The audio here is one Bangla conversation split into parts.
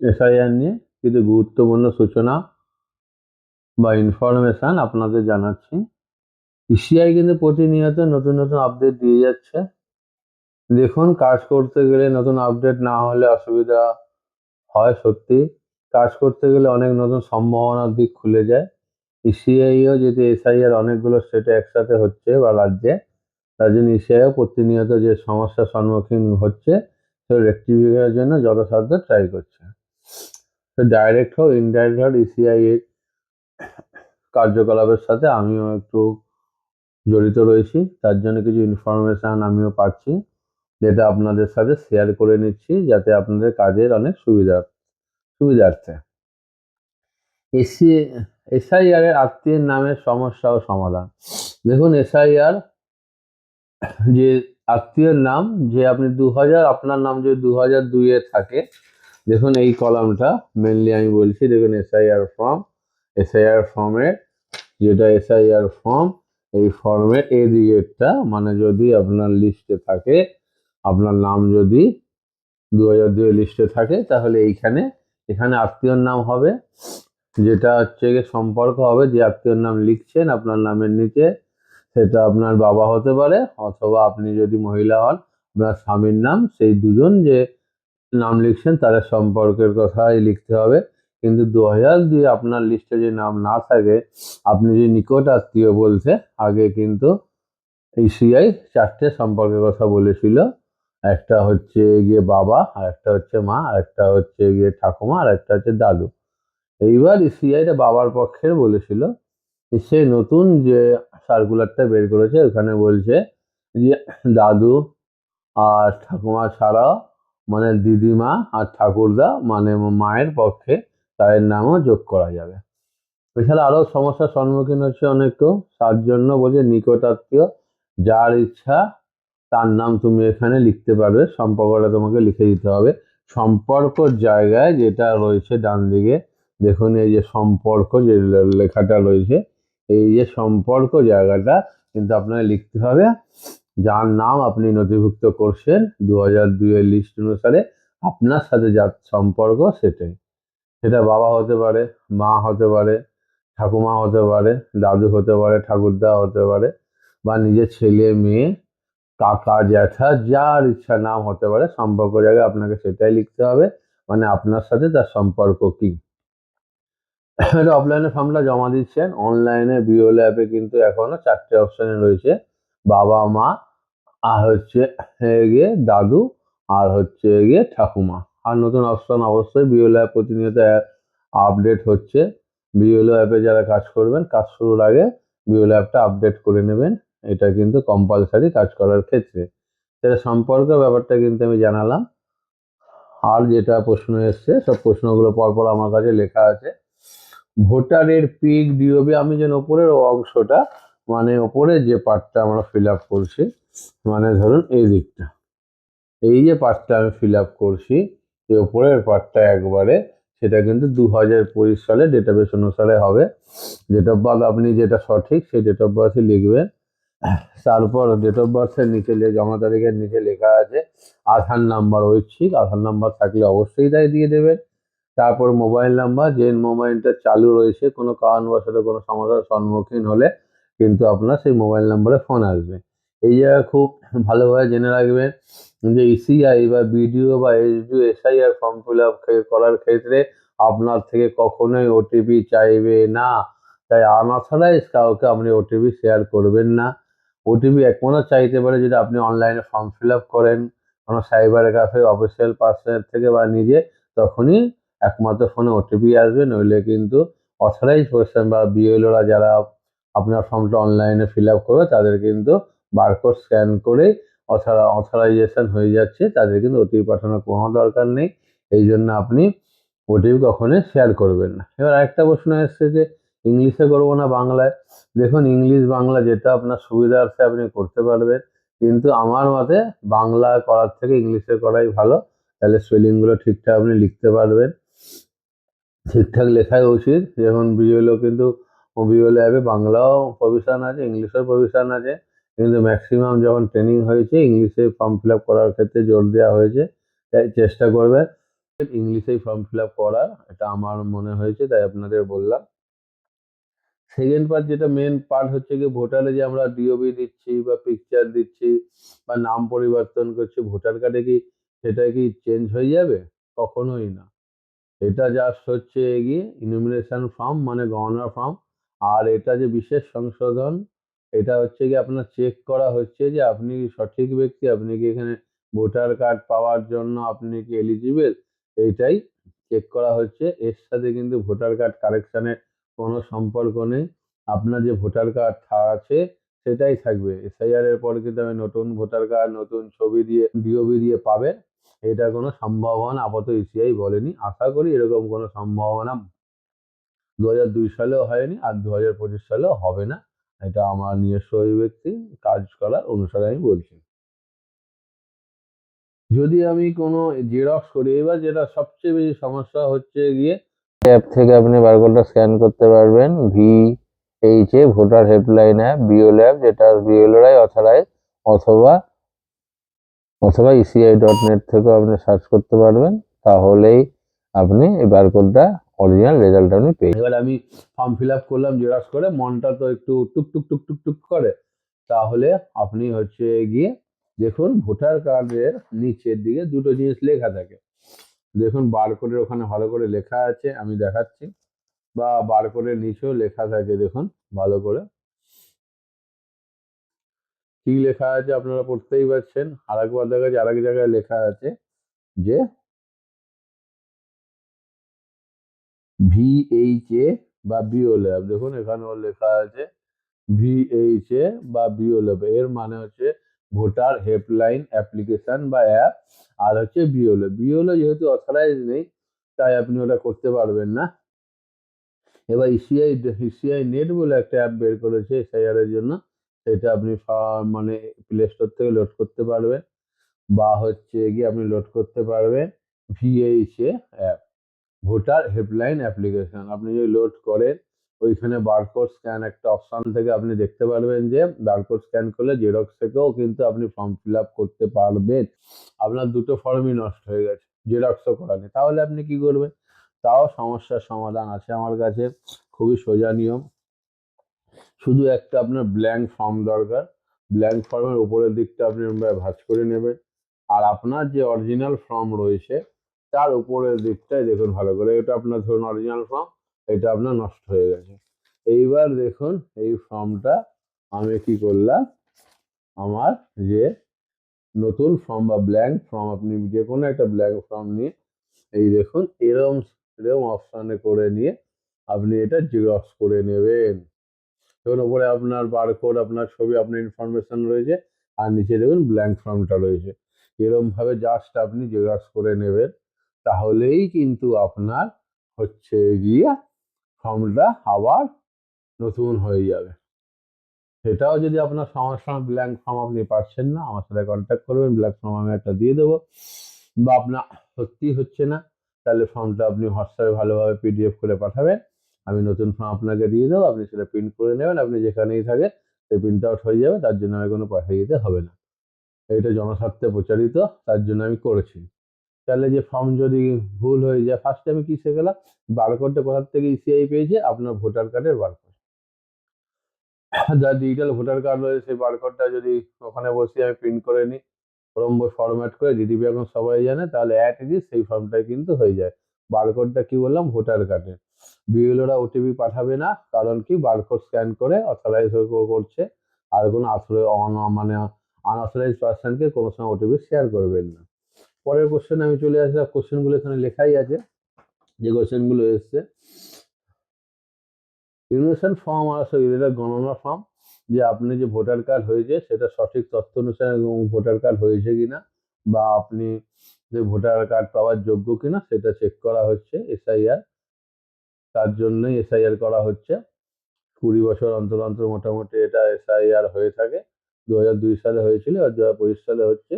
এসআইআর নিয়ে কিছু গুরুত্বপূর্ণ সূচনা বা ইনফরমেশান আপনাদের জানাচ্ছি। ইসিআই কিন্তু প্রতিনিয়ত নতুন নতুন আপডেট দিয়ে যাচ্ছে। দেখুন, কাজ করতে গেলে নতুন আপডেট না হলে অসুবিধা হয় সত্যি। কাজ করতে গেলে অনেক নতুন সম্ভাবনার দিক খুলে যায়। ইসিআইও যদি এসআইআর অনেকগুলো স্টেটে একসাথে হচ্ছে বা রাজ্যে, তার জন্য ইসিআইও প্রতিনিয়ত যে সমস্যার সম্মুখীন হচ্ছে সেটা রেক্টিফিকেশনের জন্য যথাসাধ্য ট্রাই করছে। ডাইরেক্ট হোক ইনডাইরেক্ট হোক ইসিআই এর কার্যকলাপের সাথে আমিও একটু জড়িত রয়েছি। তার জন্য কিছু ইনফরমেশান আমিও পাচ্ছি। যেটা আপনাদের সাথে শেয়ার করে নিচ্ছি, যাতে আপনাদের কাজের অনেক সুবিধা, সুবিধার্থে। এসি এসআইআর এর আত্মীয়ের নামে সমস্যা ও সমাধান। দেখুন এসআইআর যে আত্মীয়ের নাম, যে আপনি দু হাজার আপনার নাম যদি দু হাজার দুইয়ে থাকে দেখুন এই কলামটা মেনলি আমি বলছি, দেখুন এসআইআর ফর্ম এসআইআর ফর্মের যেটা এসআইআর ফর্ম এই ফর্মের এ দিকেরটা মানে যদি আপনার লিস্টে থাকে, আপনার নাম যদি দু হাজার দুই লিস্টে থাকে, তাহলে এইখানে, এখানে আত্মীয়র নাম হবে, যেটা হচ্ছে গিয়ে সম্পর্ক হবে, যে আত্মীয়র নাম লিখছেন, আপনার নামের নিচে, সেটা আপনার বাবা হতে পারে, অথবা আপনি যদি মহিলা হন, আপনার স্বামীর নাম, সেই দুজন যে নাম লিখছেন তাদের সম্পর্কের কথাই লিখতে হবে। কিন্তু দু হাজার দুই আপনার লিস্টে যে নাম না থাকে, আপনি যে নিকট আত্মীয় বলতে আগে কিন্তু এই সিআই চারটে সম্পর্কের কথা বলেছিল। একটা হচ্ছে গিয়ে বাবা আর একটা হচ্ছে মা আর একটা হচ্ছে গিয়ে ঠাকুমা আর একটা হচ্ছে দাদু। এইবার সিআইটা বাবার পক্ষের বলেছিল। সে নতুন যে সার্কুলারটা বের করেছে, ওখানে বলছে যে দাদু আর ঠাকুমা ছাড়াও মানে দিদিমা আর ঠাকুরদা মানে মায়ের পক্ষে তাদের নামও যোগ করা যাবে। এছাড়া আরও সমস্যার সম্মুখীন হচ্ছে অনেক কেউ, তার জন্য বলছে নিকটাত্মীয়, যার ইচ্ছা তার নাম তুমি এখানে লিখতে পারবে, সম্পর্কটা তোমাকে লিখে দিতে হবে। সম্পর্কর জায়গায় যেটা রয়েছে ডান দিকে, দেখুন এই যে সম্পর্ক যে লেখাটা রয়েছে, এই যে সম্পর্ক জায়গাটা কিন্তু আপনাকে লিখতে হবে। যার নাম আপনি নথিভুক্ত করছেন দু হাজার দুইয়ের লিস্ট অনুসারে আপনার সাথে যার সম্পর্ক সেটাই। সেটা বাবা হতে পারে, মা হতে পারে, ঠাকুমা হতে পারে, দাদু হতে পারে, ঠাকুরদা হতে পারে বা নিজের ছেলে, মেয়ে, কাকা, জ্যাঠা, যার ইচ্ছা নাম হতে পারে, সম্পর্ক জায়গায় আপনাকে সেটাই লিখতে হবে মানে আপনার সাথে তার সম্পর্ক কি। এটা অফলাইনে ফর্মটা জমা দিচ্ছেন অনলাইনে বিওল অ্যাপে কিন্তু এখনও চারটে অপশানে রয়েছে, বাবা, মা আর হচ্ছে গিয়ে দাদু, আর হচ্ছে গিয়ে ঠাকুমা। আর নতুন অপশন অবশ্যই বিওল অ্যাপ প্রতিনিয়ত আপডেট হচ্ছে। বিওল অ্যাপে যারা কাজ করবেন, কাজ শুরুর আগে বিওল অ্যাপটা আপডেট করে নেবেন। এটা কিন্তু কম্পালসারি কাজ করার ক্ষেত্রে। সেটা সম্পর্ক ব্যাপারটা কিন্তু আমি জানালাম। আর যেটা প্রশ্ন এসছে, সব প্রশ্নগুলো পরপর আমার কাছে লেখা আছে। ভোটারের পিক ডিওবি আমি যেন ওপরের অংশটা মানে ওপরে যে পার্টটা আমরা ফিল আপ করছি মানে ধরুন এই দিকটা। এই যে পার্টটা আমি ফিল আপ করছি, এই ওপরের পার্টটা একবারে, সেটা কিন্তু দু হাজার পঁচিশ সালে ডেটাবেস অনুসারে হবে। ডেট অফ বার্থ আপনি যেটা সঠিক সেই ডেট অফ বার্থই লিখবেন। তারপর ডেট অফ বার্থের নিচে জমা তারিখের নিচে লেখা আছে, আধার নাম্বার ঐচ্ছিক, আধার নাম্বার থাকলে অবশ্যই তাই দিয়ে দেবেন। তারপর মোবাইল নাম্বার যে মোবাইলটা চালু রয়েছে, কোনো কারণবশত কোনো সমস্যার সম্মুখীন হলে কিন্তু আপনার সেই মোবাইল নাম্বারে ফোন আসবে। এই জায়গায় খুব ভালোভাবে জেনে রাখবেন যে ইসিআই বা বিডিও বা SDO SIR form fill up করার ক্ষেত্রে আপনার থেকে কখনোই ওটিপি চাইবে না। তাই আনাছাড়াই কাউকে আপনি ওটিপি শেয়ার করবেন না। ওটিপি একমাত্র চাইতে পারে যদি আপনি অনলাইনে ফর্ম ফিল আপ করেন। কোনো সাইবার ক্যাফে অফিসিয়াল পার্সনের থেকে বা নিজে, তখনই একমাত্র ফোনে ওটিপি আসবে, নইলে কিন্তু অথরাইজ পার্সন বা বিএলওরা যারা আপনার ফর্মটা অনলাইনে ফিল আপ করবে, তাদের কিন্তু বারকোড স্ক্যান করে অথরা অথরাইজেশন হয়ে যাচ্ছে, তাদের কিন্তু ওটিপি পাঠানোর কোনো দরকার নেই। এই জন্য আপনি ওটিপি কখনোই শেয়ার করবেন না। এবার আরেকটা প্রশ্ন এসছে যে, ইংলিশে করব না বাংলায়? দেখুন, ইংলিশ বাংলা যেটা আপনার সুবিধার্থে আপনি করতে পারবেন, কিন্তু আমার মতে বাংলা করার থেকে ইংলিশে করাই ভালো। তাহলে স্পেলিংগুলো ঠিকঠাক আপনি লিখতে পারবেন। ঠিকঠাক লেখাই উচিত। যেমন বিএলও কিন্তু বিএলও অ্যাপে বাংলাও প্রভিশন আছে ইংলিশের প্রভিশন আছে। কিন্তু ম্যাক্সিমাম যখন ট্রেনিং হয়েছে ইংলিশে ফর্ম ফিল আপ করার ক্ষেত্রে জোর দেওয়া হয়েছে, তাই চেষ্টা করবেন ইংলিশেই ফর্ম ফিল আপ করার, এটা আমার মনে হয়েছে, তাই আপনাদের বললাম। সেকেন্ড পার্ট যেটা মেন পার্ট হচ্ছে কি ভোটারে যে আমরা ডিওবি দিচ্ছি বা পিকচার দিচ্ছি বা নাম পরিবর্তন করছি ভোটার কার্ডে কি সেটা কি চেঞ্জ হয়ে যাবে? কখনোই না। এটা জাস্ট হচ্ছে গিয়ে ইনুমিনেশন ফর্ম মানে গণনা ফর্ম আর এটা যে বিশেষ সংশোধন এটা হচ্ছে কি আপনার চেক করা হচ্ছে যে আপনি সঠিক ব্যক্তি, আপনি কি এখানে ভোটার কার্ড পাওয়ার জন্য আপনি কি এলিজিবল এইটাই চেক করা হচ্ছে। এর সাথে কিন্তু ভোটার কার্ড কারেকশানের কোনো সম্পর্ক নেই। আপনার যে ভোটার কার্ড আছে, সেটাই থাকবে। এসআইআর এর পর কিন্তু আমি নতুন ভোটার কার্ড নতুন ছবি দিয়ে ডিওবি দিয়ে পাবে এটা কোনো সম্ভাবনা, আপাতত ইসিআই বলেনি। আশা করি এরকম কোনো সম্ভাবনা দু হাজার দুই সালেও হয়নি, আর দু হাজার পঁচিশ সালেও হবে না। এটা আমার নিজস্ব অভিব্যক্তি কাজ করার অনুসারে আমি বলছি। যদি আমি কোনো জেরক্স করি, এবার যেটা সবচেয়ে বেশি সমস্যা হচ্ছে গিয়ে অ্যাপ থেকে আপনি বারকোডটা স্ক্যান করতে পারবেন V H A voter helpline app BLO app যেটা বিওলরাই অথরাইজ অথবা অথবা ইসিআই ডট নেট থেকেও আপনি সার্চ করতে পারবেন। তাহলেই আপনি এই বারকোডটা অরিজিনাল রেজাল্ট আপনি পেয়ে এবার আমি ফর্ম ফিল আপ করলাম জেরক্স করে, মনটা তো একটু টুক টুক টুক টুক টুক করে। তাহলে আপনি হচ্ছে গিয়ে দেখুন ভোটার কার্ডের নিচের দিকে দুটো জিনিস লেখা থাকে। দেখুন বার বারকোডের ওখানে ভালো করে লেখা আছে, আমি দেখাচ্ছি। বা বার বারকোডের নিচেও লেখা থাকে, দেখুন ভালো করে। কি লেখা আছে আপনারা পড়তেই পারছেন। আর একবার দেখা যাচ্ছে আরেক জায়গায় লেখা আছে যে ভিএইচ এ বা বিওল্যাব দেখুন এখানেও লেখা আছে ভিএইচ এ বা বিওল্যাব এর মানে হচ্ছে ভোটার হেল্পলাইন অ্যাপ্লিকেশন বা অ্যাপ। আর হচ্ছে বিওলো বিওলো যেহেতু অথরাইজ নেই, তাই আপনি ওটা করতে পারবেন না। এবার ইসিআই ইসিআই নেট বলে একটা অ্যাপ বের করেছে এসআইআর এর জন্য। সেটা আপনি মানে প্লে স্টোর থেকে লোড করতে পারবেন। বা হচ্ছে গিয়ে আপনি লোড করতে পারবেন VH A app voter helpline application. আপনি যদি লোড করেন, ওইখানে বারকোড স্ক্যান একটা অপশান থেকে আপনি দেখতে পারবেন যে বারকোড স্ক্যান করলে জেরক্স থেকেও কিন্তু আপনি ফর্ম ফিল আপ করতে পারবেন। আপনার দুটো ফর্মই নষ্ট হয়ে গেছে জেরক্সও করা নেই। তাহলে আপনি কি করবেন? তাও সমস্যার সমাধান আছে আমার কাছে, খুবই সোজা নিয়ম। শুধু একটা আপনার ব্ল্যাঙ্ক ফর্ম দরকার। ব্ল্যাঙ্ক ফর্মের উপরের দিকটা আপনি ভাঁজ করে নেবেন। আর আপনার যে অরিজিনাল ফর্ম রয়েছে তার উপরের দিকটাই দেখুন ভালো করে। এটা আপনার ধরুন অরিজিনাল ফর্ম এটা আপনার নষ্ট হয়ে গেছে। এইবার দেখুন এই ফর্মটা আমি কি করলাম? আমার যে নতুন ফর্ম বা ব্ল্যাঙ্ক ফর্ম আপনি যে কোনো একটা ব্ল্যাঙ্ক ফর্ম নিয়ে এই দেখুন এরম এরম অপশানে করে নিয়ে আপনি এটা জেরক্স করে নেবেন। দেখুন ওপরে আপনার বারকোড আপনার ছবি, আপনার ইনফরমেশন রয়েছে আর নিচে দেখুন ব্ল্যাঙ্ক ফর্মটা রয়েছে। এরমভাবে জাস্ট আপনি জেরক্স করে নেবেন। তাহলেই কিন্তু আপনার হচ্ছে গিয়ে ফর্মটা আবার নতুন হয়ে যাবে। সেটাও যদি আপনার সমস্যা ব্ল্যাঙ্ক ফর্ম আপনি পাচ্ছেন না, আমার সাথে কন্ট্যাক্ট করবেন ব্ল্যাঙ্ক ফর্ম আমি একটা দিয়ে দেবো। বা আপনার সত্যি হচ্ছে না, তাহলে ফর্মটা আপনি হোয়াটসঅ্যাপে ভালোভাবে পিডিএফ করে পাঠাবেন। আমি নতুন ফর্ম আপনাকে দিয়ে দেবো, আপনি সেটা প্রিন্ট করে নেবেন, আপনি যেখানেই থাকেন, সেই প্রিন্ট আউট হয়ে যাবে, তার জন্য আমি কোনো পাঠিয়ে দিতে হবে না। এটা জনস্বার্থে প্রচারিত, তার জন্য আমি করেছি। তাহলে যে ফর্ম যদি ভুল হয়ে যায় ফার্স্টে আমি কি শিখলাম? বারকোডটা কোথার থেকে ইসিআই পেয়েছে? আপনার ভোটার কার্ডের বারকোড যা ডিজিটাল ভোটার কার্ড রয়েছে, সেই বারকোডটা যদি ওখানে বসে আমি প্রিন্ট করে নিই ফর্ম ফরম্যাট করে ডিডিপি এখন সবাই জানে, তাহলে অ্যাট ইজি সেই ফর্মটাই কিন্তু হয়ে যায়। বারকোডটা কি বললাম? ভোটার কার্ডের বিএলওরা ওটিপি পাঠাবে না, কারণ কি? বারকোড স্ক্যান করে অথরাইজ করছে। আর কোনো আথরে মানে আনঅথরাইজ পার্সনকে কোনো সময় ওটিপি শেয়ার করবেন না। পরের কোশ্চেন আমি চলে আসলাম। কোশ্চেনগুলো এখানে লেখাই আছে। যে কোশ্চেনগুলো এসছে। ইউনিভার্সাল ফর্ম আসলে এটা গণনা ফর্ম যে আপনি যে ভোটার কার্ড হয়েছে, সেটা সঠিক তথ্য অনুসারে ভোটার কার্ড হয়েছে কিনা, বা আপনি যে ভোটার কার্ড পাওয়ার যোগ্য কিনা, সেটা চেক করা হচ্ছে এসআইআর তার জন্যই এসআইআর করা হচ্ছে। কুড়ি বছর অন্তর অন্তর মোটামুটি এটা এসআইআর হয়ে থাকে। দু হাজার দুই সালে হয়েছিল আর দু হাজার পঁচিশ সালে হচ্ছে।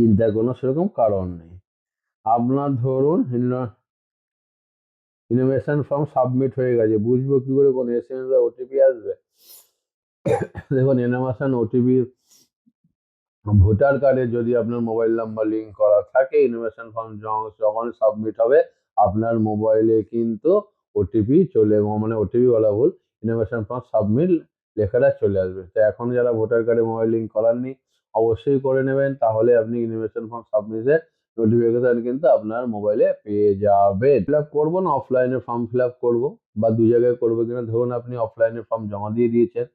চিন্তার কোনো সেরকম কারণ নেই। আপনার ধরুন ইনোভেশন ফর্ম সাবমিট হয়ে গেছে। বুঝব কি করে কোন এস এম ওটিপি আসবে? দেখুন ইনোভেশন ওটিপি ভোটার কার্ডে যদি আপনার মোবাইল নাম্বার লিঙ্ক করা থাকে ইনোভেশন ফর্ম যখন সাবমিট হবে, আপনার মোবাইলে কিন্তু ওটিপি চলে মানে ওটিপি বলা ভুল ইনোভেশন ফর্ম সাবমিট লেখাটা চলে আসবে। তো এখন যারা ভোটার কার্ডে মোবাইল লিঙ্ক করাননি অবশ্যই করে নেবেন, তাহলে আপনি ইনভেশন ফর্ম সাবমিটের নোটিফিকেশন কিন্তু আপনার মোবাইলে পেয়ে যাবে ফিল আপ করব না অফলাইনে ফর্ম ফিল আপ করব বা দু জায়গায় করব কিনা, ধরুন আপনি অফলাইনে ফর্ম জমা দিয়ে দিয়েছেন,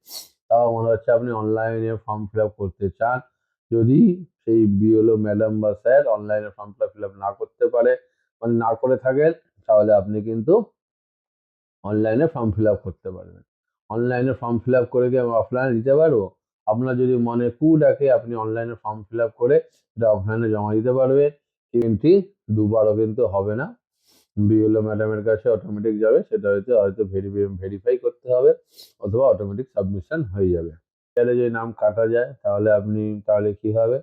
তাও মনে হচ্ছে আপনি অনলাইনে ফর্ম ফিল আপ করতে চান। যদি সেই বিএলও ম্যাডাম বা স্যার অনলাইনে ফর্মটা ফিল আপ না করতে পারে মানে না করে থাকেন, তাহলে আপনি কিন্তু অনলাইনে ফর্ম ফিল আপ করতে পারবেন। অনলাইনে ফর্ম ফিল আপ করে কি আমি অফলাইনে দিতে পারব? আপনার যদি মনে কু ডাকে, আপনি অনলাইনে ফর্ম ফিল আপ করে এটা অফলাইনে জমা দিতে পারবেন। কিন্তু দুবারও কিন্তু হবে না। বিএলও ম্যাডামের কাছে অটোমেটিক যাবে, সেটা হয়তো হয়তো ভেরিফাই করতে হবে অথবা অটোমেটিক সাবমিশন হয়ে যাবে। তাহলে যদি নাম কাটা যায়, তাহলে আপনি, তাহলে কি হবে?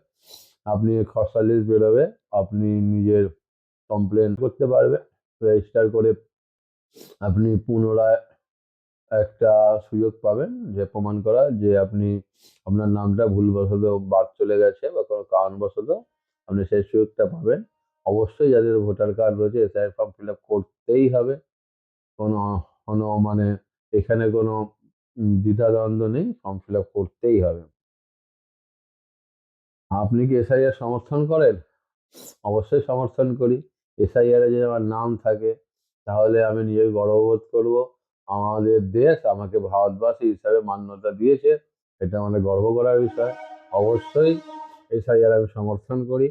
আপনি খসড়া লিস্ট বেরোবে, আপনি নিজের কমপ্লেন করতে পারবে রেজিস্টার করে আপনি পুনরায় একটা সুযোগ পাবেন যে প্রমাণ করা যে আপনি আপনার নামটা ভুলবশত বাদ চলে গেছে বা কোনো কারণবশত আপনি সেই সুযোগটা পাবেন। অবশ্যই যাদের ভোটার কার্ড রয়েছে এসআই ফর্ম ফিল আপ করতেই হবে। কোনো কোনো মানে এখানে কোনো দ্বিধাদ্বন্দ্ব নেই, ফর্ম ফিল আপ করতেই হবে। আপনি কি এসআইআর সমর্থন করেন? অবশ্যই সমর্থন করি। এসআইআর যদি আমার নাম থাকে, তাহলে আমি নিজেকে গর্ববোধ করব। আমাদের দেশ আমাকে ভারতবাসী হিসাবে মান্যতা দিয়েছে এটা আমাদের গর্ব করার বিষয়। অবশ্যই এসআইআর আমি সমর্থন করি।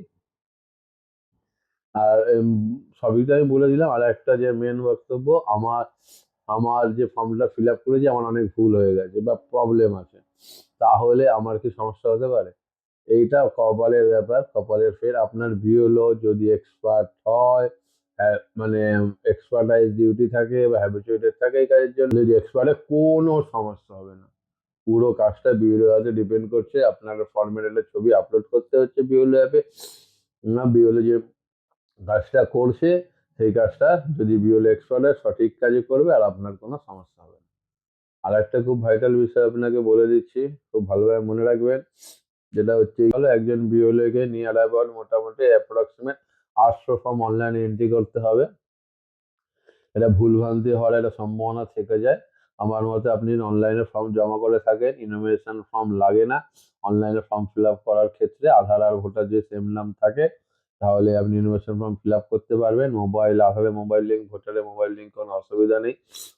আর সবই তো আমি বলে দিলাম। আর একটা যে মেন বক্তব্য আমার আমার যে ফর্মটা ফিল আপ করেছি আমার অনেক ভুল হয়ে গেছে বা প্রবলেম আছে। তাহলে আমার কি সমস্যা হতে পারে? এইটা কপালের ব্যাপার কপালের ফের আপনার বিওলো যদি এক্সপার্ট হ্যাঁ, মানে এক্সপার্টাইজ ডিউটি থাকে বা হ্যাবিচুয়েটেড থাকে এই কাজের জন্য। যদি এক্সপার্টে কোনো সমস্যা হবে না, পুরো কাজটা বিওলো অ্যাপে ডিপেন্ড করছে। আপনার ফর্মের একটা ছবি আপলোড করতে হচ্ছে বিওলো অ্যাপে না বিওলো যে কাজটা করছে, সেই কাজটা যদি বিওলো এক্সপার্ট হয় সঠিক কাজে করবে, আর আপনার কোনো সমস্যা হবে না। আর একটা খুব ভাইটাল বিষয় আপনাকে বলে দিচ্ছি, খুব ভালোভাবে মনে রাখবেন। যেটা হচ্ছে, একজন বিওলোকে নিয়ার অ্যাবাউট মোটামুটি অ্যাপ্রক্সিমেট আটশো ফর্ম অনলাইনে এন্ট্রি করতে হবে। এটা ভুলভ্রান্তি হওয়ার একটা সম্ভাবনা থেকে যায়। আমার মতে আপনি অনলাইনে ফর্ম জমা করে থাকেন ইনোভেশন ফর্ম লাগে না। অনলাইনে ফর্ম ফিল আপ করার ক্ষেত্রে আধার আর ভোটার যে সেম নাম থাকে, তাহলে আপনি ইনোভেশন ফর্ম ফিল আপ করতে পারবেন। মোবাইল আধারে মোবাইল লিঙ্ক ভোটারে মোবাইল লিঙ্ক কোনো অসুবিধা নেই,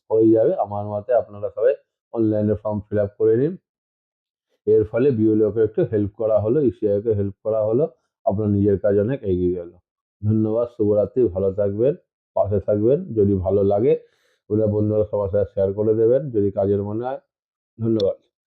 হয়ে যাবে। আমার মতে আপনারা সবাই অনলাইনে ফর্ম ফিল আপ করে নিন। এর ফলে বিওলোকে একটু হেল্প করা হলো ইসিআইকে হেল্প করা হলো, আপনার নিজের কাজ অনেক এগিয়ে গেল। ধন্যবাদ, শুভরাত্রি, ভালো থাকবেন, পাশে থাকবেন, যদি ভালো লাগে, ওটা বন্ধুরা সবার সাথে শেয়ার করে দেবেন, যদি কাজের মনে হয়, ধন্যবাদ।